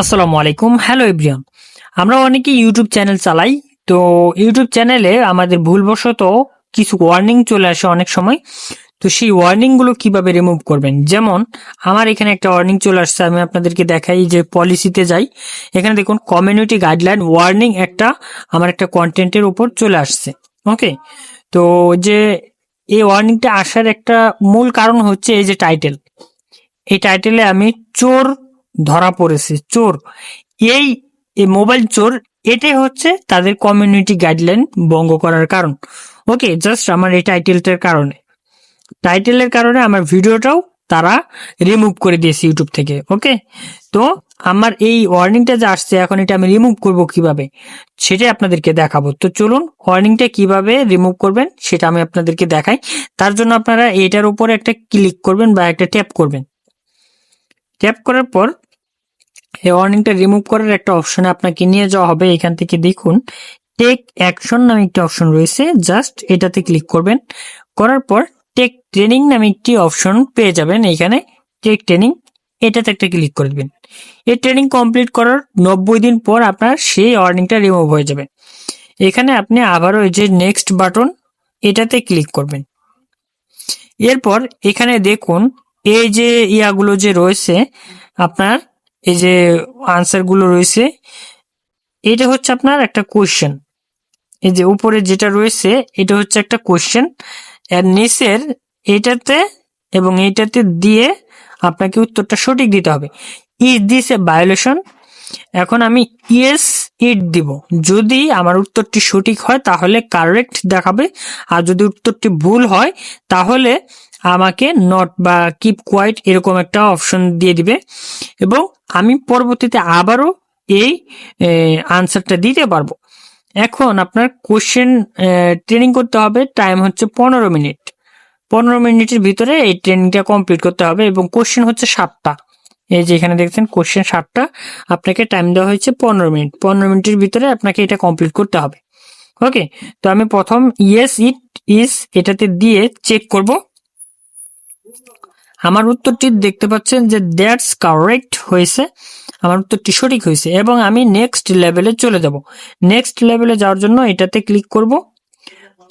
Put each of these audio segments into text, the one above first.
আসসালামু আলাইকুম। Hello everyone আমরা অনেকে ইউটিউব চ্যানেল চালাই, তো ইউটিউব চ্যানেলে আমাদের ভুলবশত কিছু ওয়ার্নিং চলে আসে অনেক সময়। তো সেই ওয়ার্নিংগুলো কীভাবে রিমুভ করবেন? যেমন, আমার এখানে একটা ওয়ার্নিং চলে আসছে, আমি আপনাদেরকে দেখাই যে পলিসিতে যাই। এখানে দেখুন কমিউনিটি গাইডলাইন ওয়ার্নিং একটা, আমার একটা কন্টেন্টের উপর চলে আসছে। ওকে তো যে এই ওয়ার্নিংটা আসার একটা মূল কারণ হচ্ছে এই যে টাইটেল এই টাইটেলে আমি চোর ধরা পড়েছে, চোর। এই মোবাইল চোর, এটাই হচ্ছে তাদের কমিউনিটি গাইডলাইন ভঙ্গ করার কারণ। ওকে জাস্ট আমার এই টাইটেলটার কারণে। টাইটেলের কারণে আমার ভিডিওটাও তারা রিমুভ করে দিয়েছে ইউটিউব থেকে ওকে তো আমার এই ওয়ার্নিংটা যে আসছে, এখন এটা আমি রিমুভ করব কীভাবে, সেটাই আপনাদেরকে দেখাবো। তো চলুন ওয়ার্নিংটা কীভাবে রিমুভ করবেন, সেটা আমি আপনাদেরকে দেখাই। তার জন্য আপনারা এটার উপরে একটা ক্লিক করবেন বা একটা ট্যাপ করবেন। ট্যাপ করার পর এই ওয়ার্নিংটা রিমুভ করার একটা অপশনে আপনাকে নিয়ে যাওয়া হবে। এখান থেকে দেখুন টেক অ্যাকশন নামে একটি অপশন রয়েছে। জাস্ট এটাতে ক্লিক করবেন। করার পর টেক ট্রেনিং নামে একটি অপশন পেয়ে যাবেন এখানে। টেক ট্রেনিং এটাতে একটা ক্লিক করে দেবেন। এই ট্রেনিং কমপ্লিট করার নব্বই দিন পর আপনার সেই ওয়ার্নিংটা রিমুভ হয়ে যাবে। এখানে আপনি আবারও এই যে নেক্সট বাটন এটাতে ক্লিক করবেন। এরপর এখানে দেখুন, এই যে ইয়াগুলো যে রয়েছে, আপনার এই যে আনসারগুলো রয়েছে, এটা হচ্ছে আপনার একটা কোয়েশ্চেন এই যে উপরে যেটা রয়েছে, এটা হচ্ছে একটা কোয়েশ্চেন এর নিচের এটাতে এবং এইটাতে দিয়ে আপনাকে উত্তরটা সঠিক দিতে হবে। ইজ দিস এ ভায়োলেশন এখন আমি ইয়েস ইট দিব। যদি আমার উত্তরটি সঠিক হয়, তাহলে কারেক্ট দেখাবে। আর যদি উত্তরটি ভুল হয়, তাহলে আমাকে নট বা কিপ কোয়াইট এরকম একটা অপশন দিয়ে দিবে। এবং আমি পরবর্তীতে আবারও এই আনসারটা দিতে পারব। এখন আপনার কোশ্চেন ট্রেনিং করতে হবে। টাইম হচ্ছে পনেরো মিনিট। পনেরো মিনিটের ভিতরে এই ট্রেনিংটা কমপ্লিট করতে হবে এবং কোশ্চেন হচ্ছে সাতটা। এই যে এখানে দেখছেন কোশ্চেন সাতটা, আপনাকে টাইম দেওয়া হয়েছে পনেরো মিনিট। পনেরো মিনিটের ভিতরে আপনাকে এটা কমপ্লিট করতে হবে। ওকে তো আমি প্রথম ইয়েস ইট ইজ এটাতে দিয়ে চেক করব। আমার উত্তরটি দেখতে পাচ্ছেন যে দ্যাটস কারেক্ট হয়েছে। আমার উত্তরটি সঠিক হয়েছে এবং আমি নেক্সট লেভেলে চলে যাব। নেক্সট লেভেলে যাওয়ার জন্য এটাতে ক্লিক করব।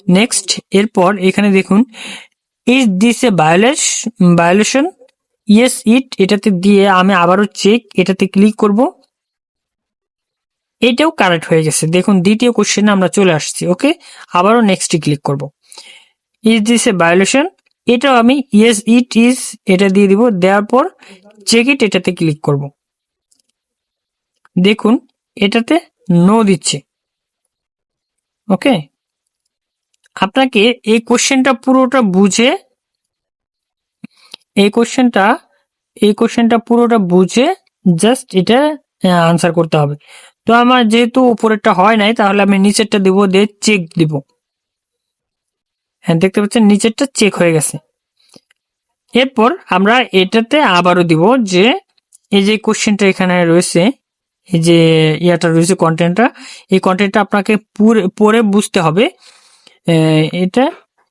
নেক্সট এরপর এখানে দেখুন is this a violation yes it এটাতে দিয়ে আমি আবারও চেক এটাতে ক্লিক করব। এটাও কারেক্ট হয়ে গেছে। দেখুন, দ্বিতীয় কোশ্চেনে আমরা চলে আসছি ওকে আবারও নেক্সটে ক্লিক করব। ইজ দিস এ ভায়োলেশন এটাও আমি ইয়েস ইট ইজ এটা দিয়ে দিব। দেওয়ার পর চেক ইট এটাতে ক্লিক করব। দেখুন, এটাতে নো দিচ্ছে। ওকে আপনাকে এই কোশ্চেনটা পুরোটা বুঝে এই কোশ্চেনটা এই কোশ্চেনটা পুরোটা বুঝে জাস্ট এটা আনসার করতে হবে। তো আমার যেহেতু উপরেরটা হয় নাই, তাহলে আমি নিচেরটা দিব, দিয়ে চেক দিব। হ্যাঁ দেখতে পাচ্ছেন, নিচেরটা চেক হয়ে গেছে। এরপর আমরা এটাতে আবারও দিব যে, এই যে কোশ্চেনটা এখানে রয়েছে, এই যে ইয়াটা রয়েছে কন্টেন্টটা এই কন্টেন্টটা আপনাকে পড়ে বুঝতে হবে এটা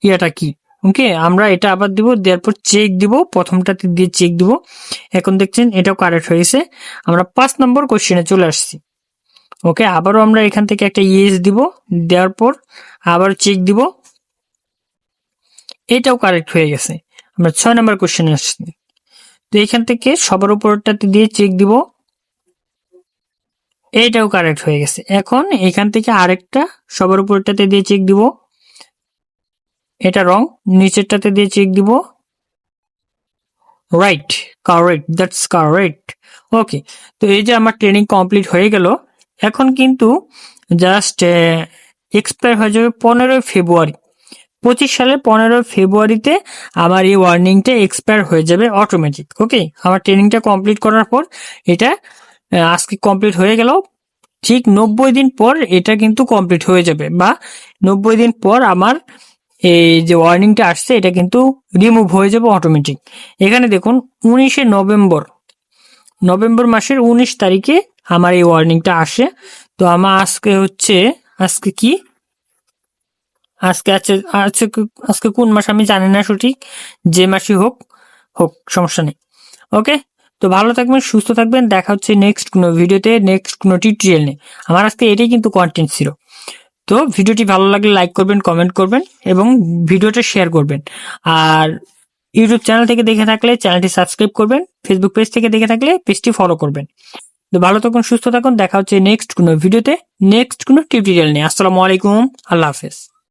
ইয়াটা কি। ওকে আমরা এটা আবার দিব, দেওয়ার পর চেক দিব, প্রথমটাতে দিয়ে চেক দিব। এখন দেখছেন, এটাও কারেক্ট হয়েছে আমরা পাঁচ নম্বর কোশ্চেনে চলে আসছি। ওকে আবারও আমরা এখান থেকে একটা ইয়েস দিব, দেওয়ার পর আবার চেক দিব। এটাও কারেক্ট হয়ে গেছে। আমরা ছয় নম্বর কোশ্চেনে আসছি। তো এখান থেকে সবার উপরটাতে দিয়ে চেক দিব। এটাও কারেক্ট হয়ে গেছে। এখন এখান থেকে আরেকটা সবার উপরটাতে দিয়ে চেক দিব। এটা রং, নিচেরটাতে দিয়ে চেক দিব। Right correct that's correct okay তো এই যে আমার ট্রেনিং কমপ্লিট হয়ে গেল, এখন কিন্তু জাস্ট এক্সপায়ার হয়ে যাবে পনেরোই ফেব্রুয়ারি পঁচিশ সালের পনেরোই ফেব্রুয়ারিতে আমার এই ওয়ার্নিংটা এক্সপায়ার হয়ে যাবে অটোমেটিক ওকে আমার ট্রেনিংটা কমপ্লিট করার পর এটা আজকে কমপ্লিট হয়ে গেল। ঠিক নব্বই দিন পর এটা কিন্তু কমপ্লিট হয়ে যাবে বা নব্বই দিন পর আমার এই যে ওয়ার্নিংটা আসছে, এটা কিন্তু রিমুভ হয়ে যাবে অটোমেটিক এখানে দেখুন, উনিশে নভেম্বর। নভেম্বর মাসের উনিশ তারিখে আমার এই ওয়ার্নিংটা আসে। তো আমার আজকে হচ্ছে, আজকে কি? আজকে আছে, আজকে আজকে কোন মাস আমি জানি না সঠিক। যে মাসই হোক হোক, সমস্যা নেই। ওকে? তো ভালো থাকবেন, সুস্থ থাকবেন। দেখা হচ্ছে নেক্সট কোনো ভিডিওতে নেক্সট কোনো টিউটোরিয়াল নিয়ে। আমার আজকে এটাই কিন্তু কন্টেন্ট ছিল। তো ভিডিওটি ভালো লাগলে লাইক করবেন কমেন্ট করবেন এবং ভিডিওটা শেয়ার করবেন। আর ইউটিউব চ্যানেল থেকে দেখে থাকলে চ্যানেলটি সাবস্ক্রাইব করবেন ফেসবুক পেজ থেকে দেখে থাকলে পেজটি ফলো করবেন। তো ভালো থাকুন, সুস্থ থাকুন, দেখা হচ্ছে নেক্সট কোনো ভিডিওতে নেক্সট কোনো টিউটোরিয়াল নিয়ে। আসসালামু আলাইকুম, আল্লাহ হাফেজ।